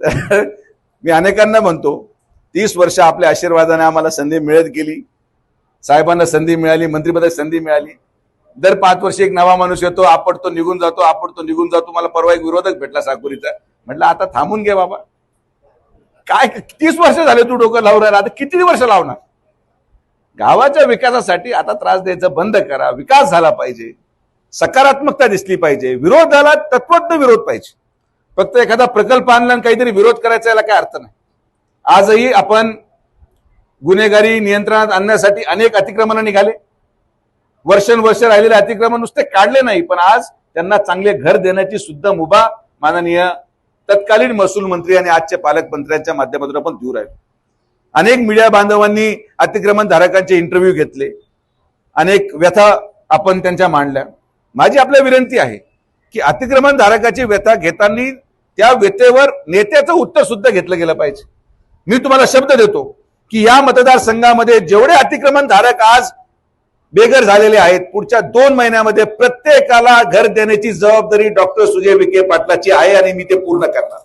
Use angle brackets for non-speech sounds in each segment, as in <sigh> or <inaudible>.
<laughs> मी अनेकांना म्हणतो तीस वर्ष आपल्या आशीर्वादाने आम्हाला संधी मिळत गेली. साहेबांना संधी मिळाली मंत्रिपदाची संधी मिळाली. दर पाच वर्ष एक नवा माणूस येतो आपडतो निघून जातो आपडतो निघून जातो. मला परवा एक विरोधक भेटला सागपुरीचा म्हटलं आता थांबून घे बाबा. काय तीस वर्ष झाले तू डोकं लावून राहिला. आता किती वर्ष लावणार? गावाच्या विकासासाठी आता त्रास द्यायचा बंद करा. विकास झाला पाहिजे. सकारात्मकता दिसली पाहिजे. विरोधाला तत्वज्ञ विरोध पाहिजे. फक्त एखादा प्रकल्प आणला आणि काहीतरी विरोध करायचा याला काय अर्थ नाही. आजही आपण गुन्हेगारी नियंत्रणात आणण्यासाठी अनेक अतिक्रमण निघाले. वर्षानुवर्ष राहिलेले अतिक्रमण नुसते काढले नाही पण आज त्यांना चांगले घर देण्याची सुद्धा मुभा माननीय तत्कालीन महसूल मंत्री आणि आजचे पालकमंत्र्यांच्या माध्यमातून आपण दूर आहे अनेक मीडिया बांधवांनी अतिक्रमण धारकांचे इंटरव्ह्यू घेतले. अनेक व्यथा आपण त्यांच्या मांडल्या. माझी आपल्या विनंती आहे की अतिक्रमण धारकाची व्यथा घेताना त्या वेतेवर नेत्याचं उत्तर सुद्धा घेतलं गेलं पाहिजे. मी तुम्हाला शब्द देतो की या मतदारसंघामध्ये जेवढे अतिक्रमण धारक आज बेघर झालेले आहेत पुढच्या दोन महिन्यामध्ये प्रत्येकाला घर देण्याची जबाबदारी डॉक्टर सुजय विखे पाटलाची आहे आणि मी ते पूर्ण करणार.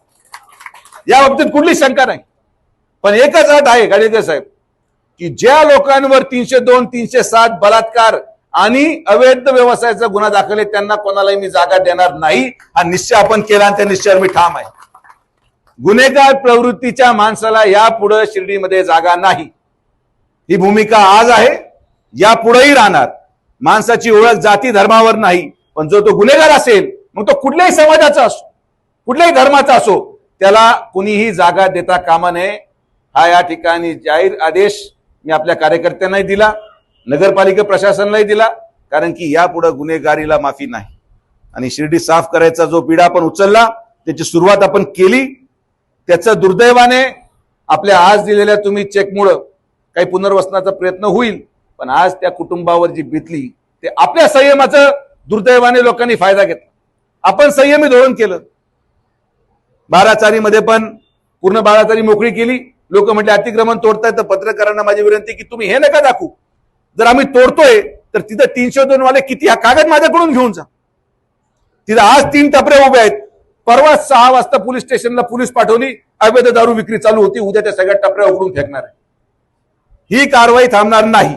या बाबतीत कुठली शंका नाही. पण एकच अट आहे गाडेकर साहेब की ज्या लोकांवर तीनशे दोन तीनशे सात बलात्कार आणि अवैध व्यवसायाचा गुन्हा दाखल आहे त्यांना कोणालाही मी जागा देणार नाही. हा निश्चय आपण केला आणि त्या निश्चयावर मी ठाम आहे. गुन्हेगार प्रवृत्तीच्या माणसाला यापुढे शिर्डीमध्ये जागा नाही. ही भूमिका आज आहे. यापुढेही राहणार. माणसाची ओळख जाती धर्मावर नाही. पण जो तो गुन्हेगार असेल मग तो कुठल्याही समाजाचा असो कुठल्याही धर्माचा असो त्याला कुणीही जागा देता कामा नये. हा या ठिकाणी जाहीर आदेश मी आपल्या कार्यकर्त्यांनाही दिला. नगरपालिका प्रशासनालाही दिला कारण की यापुढे गुन्हेगारीला माफी नाही. आणि शिर्डी साफ करायचा जो पिढा आपण उचलला त्याची सुरुवात आपण केली. त्याचं दुर्दैवाने आपल्या आज दिलेल्या तुम्ही चेकमुळं काही पुनर्वसनाचा प्रयत्न होईल पण आज त्या कुटुंबावर जी बितली ते आपल्या संयमाचं दुर्दैवाने लोकांनी फायदा घेतला. आपण संयमी धोरण केलं. बाराचारीमध्ये पण पूर्ण बाराचारी मोकळी केली. लोक म्हटले अतिक्रमण तोडताय तर पत्रकारांना माझी विनंती की तुम्ही हे नका दाखवू. जर आम्ही तोडतोय तर तिथं तीनशे दोन वाले किती हा कागद माझ्याकडून घेऊन जा. तिथं आज तीन टपरे उभे आहेत. परवा सहा वाजता पोलीस स्टेशनला पोलीस पाठवली अवैध दारू विक्री चालू होती उद्या त्या सगळ्या टपऱ्या उघडून फेकणार आहे. ही कारवाई थांबणार नाही.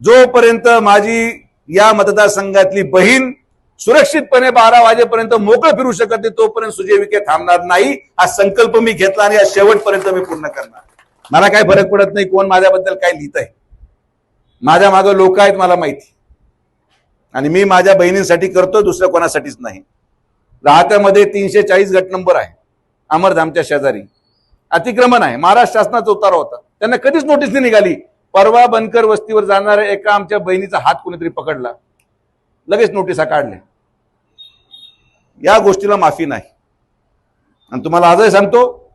जोपर्यंत माझी या मतदारसंघातली बहीण सुरक्षितपणे बारा वाजेपर्यंत मोकळं फिरू शकत नाही तोपर्यंत सुजय विखे थांबणार नाही. हा संकल्प मी घेतला आणि या शेवटपर्यंत मी पूर्ण करणार. मला काय फरक पडत नाही कोण माझ्याबद्दल काय लिहित आहे माझ्या मागं लोक आहेत मला माहिती. आणि मी माझ्या बहिणींसाठी करतो दुसऱ्या कोणासाठीच नाही. राहत्यामध्ये तीनशे चाळीस गट नंबर आहे. अमरधामच्या शेजारी. अतिक्रमण आहे. महाराष्ट्र शासनाचा उतारा होता. त्यांना कधीच नोटीस नाही निघाली. परवा बनकर वस्तीवर जाणाऱ्या एका आमच्या बहिणीचा हात कोणीतरी पकडला. लगेच नोटिसा काढल्या या गोष्टीला माफी नाही. आणि तुम्हाला आजही सांगतो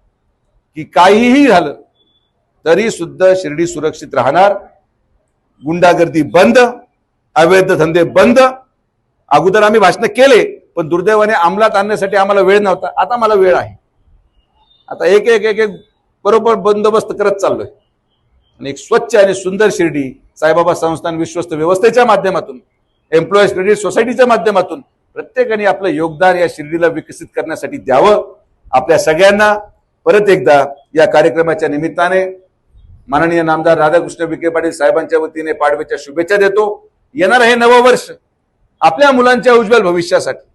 की काहीही झालं तरी सुद्धा शिर्डी सुरक्षित राहणार. गुंडागर्दी बंद अवैध धंदे बंद. अगोदर आम्ही भाषण केले पण दुर्दैवाने अंमलात आणण्यासाठी आम्हाला वेळ नव्हता. आता मला वेळ आहे. आता एक एक एक एक बरोबर बंदोबस्त करत चाललोय. आणि एक स्वच्छ आणि सुंदर शिर्डी साईबाबा संस्थान विश्वस्त व्यवस्थेच्या माध्यमातून एम्प्लॉईज क्रेडिट सोसायटीच्या माध्यमातून प्रत्येकाने आपलं योगदान या शिर्डीला विकसित करण्यासाठी द्यावं. आपल्या सगळ्यांना परत एकदा या कार्यक्रमाच्या निमित्ताने माननीय नामदार राधाकृष्ण विखे पाटील साहेबांच्या वतीने पाडव्याच्या शुभेच्छा देतो. येणार हे नवं वर्ष. आपल्या मुलांच्या उज्ज्वल भविष्यासाठी.